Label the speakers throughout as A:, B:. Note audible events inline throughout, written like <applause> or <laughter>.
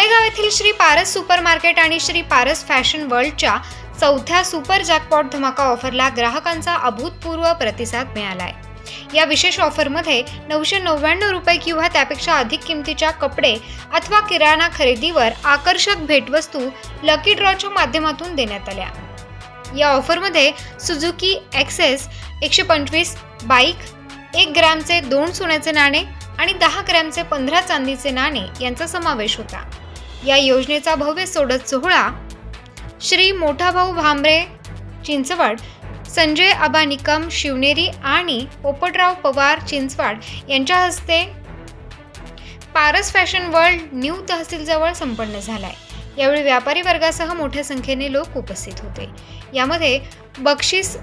A: मालेगाव येथील Shri Paras super market आणि Shri Paras fashion वर्ल्डच्या चौथ्या सुपर जॅकपॉट धमाका ऑफरला ग्राहकांचा अभूतपूर्व प्रतिसाद मिळालाय. या विशेष ऑफरमध्ये नऊशे नव्याण्णव रुपये किंवा त्यापेक्षा अधिक किमतीच्या कपडे अथवा किराणा खरेदीवर आकर्षक भेटवस्तू लकी ड्रॉच्या माध्यमातून देण्यात आल्या. या ऑफरमध्ये सुझुकी ॲक्सेस एकशे पंचवीस बाईक एक ग्रॅमचे दोन सोन्याचे नाणे आणि दहा ग्रॅमचे पंधरा चांदीचे नाणे यांचा समावेश होता. या योजनेचा भव्य सोडत सोहळा. श्री मोठा भाऊ भांबरे चिंचवड संजय आबा निकम शिवनेरी आणि पोपटराव पवार चिंचवाड यांच्या हस्ते पारस फॅशन वर्ल्ड न्यू तहसीलजवळ संपन्न झालाय. यावेळी व्यापारी वर्गासह मोठ्या संख्येने लोक उपस्थित होते. यामध्ये बक्षीस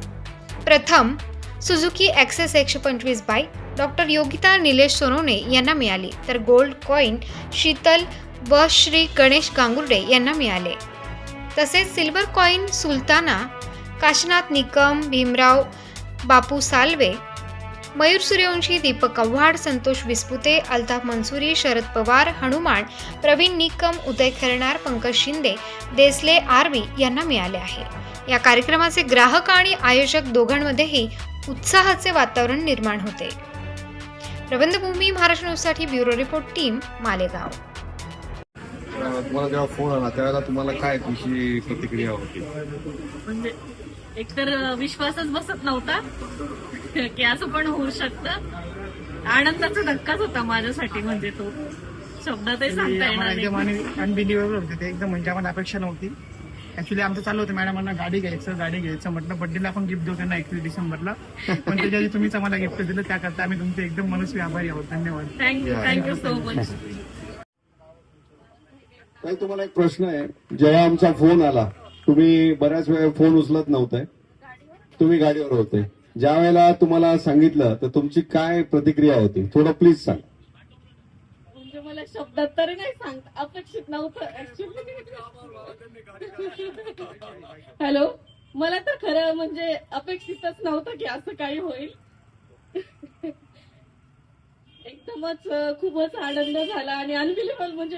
A: प्रथम सुझुकी ॲक्सेस एकशे पंचवीस बाईक डॉक्टर योगिता निलेश सोनवणे यांना मिळाली. तर गोल्ड कॉईन शीतल व श्री गणेश गांगुर्डे यांना मिळाले. तसेच silver coin Sultana Kashinath Nikam Bhimrao Bapu Salve Mayur Suryavanshi Deepak Avhad Santosh Vispute Altaf Mansuri Sharad Pawar Hanuman Pravin Nikam Uday Kharnar Pankaj Shinde Desale RV यांना मिळाले आहे. या कार्यक्रमाचे ग्राहक आणि आयोजक दोघांमध्येही उत्साहाचे वातावरण निर्माण होते. प्रबंधभूमी महाराष्ट्र न्यूजसाठी ब्युरो रिपोर्ट टीम मालेगाव.
B: तुम्हाला जेव्हा फोन आला त्यावेळेला तुम्हाला काय तुमची प्रतिक्रिया होती?
C: म्हणजे एकतर विश्वासच बसत नव्हता <laughs> की असं पण होऊ शकतं. आनंदाचा धक्काच होता माझ्यासाठी म्हणजे तो शब्दातही सांगता येणार नाही.
D: अनबिलिव्हेबल होते ते एकदम म्हणजे आम्हाला अपेक्षा नव्हती. ऍक्च्युली आमचं चालू होतं मॅडमांना गाडी घ्यायचं गाडी घ्यायचं. म्हटलं बड्डेला आपण गिफ्ट देऊ त्यांना एकवीस डिसेंबरला. <laughs> पण त्याच्या आधी तुम्हीच आम्हाला गिफ्ट दिलं त्याकरता आम्ही तुमचे एकदम मनस्वी आभारी आहोत. धन्यवाद.
C: थँक्यू थँक्यू सो मच
B: काही तुम्हाला एक प्रश्न आहे. जेव्हा आमचा फोन आला तुम्ही बऱ्याच वेळा फोन उचलत नव्हते. तुम्ही गाडीवर होते. ज्या वेळेला तुम्हाला सांगितलं तर तुमची काय प्रतिक्रिया होती? थोडं प्लीज सांग.
C: म्हणजे मला शब्दात तरी नाही सांग अपेक्षित नव्हतं. हॅलो मला तर खरं म्हणजे अपेक्षितच नव्हतं की असं काही होईल. <laughs> एकदमच खूपच आनंद झाला आणि अनबिलिबल म्हणजे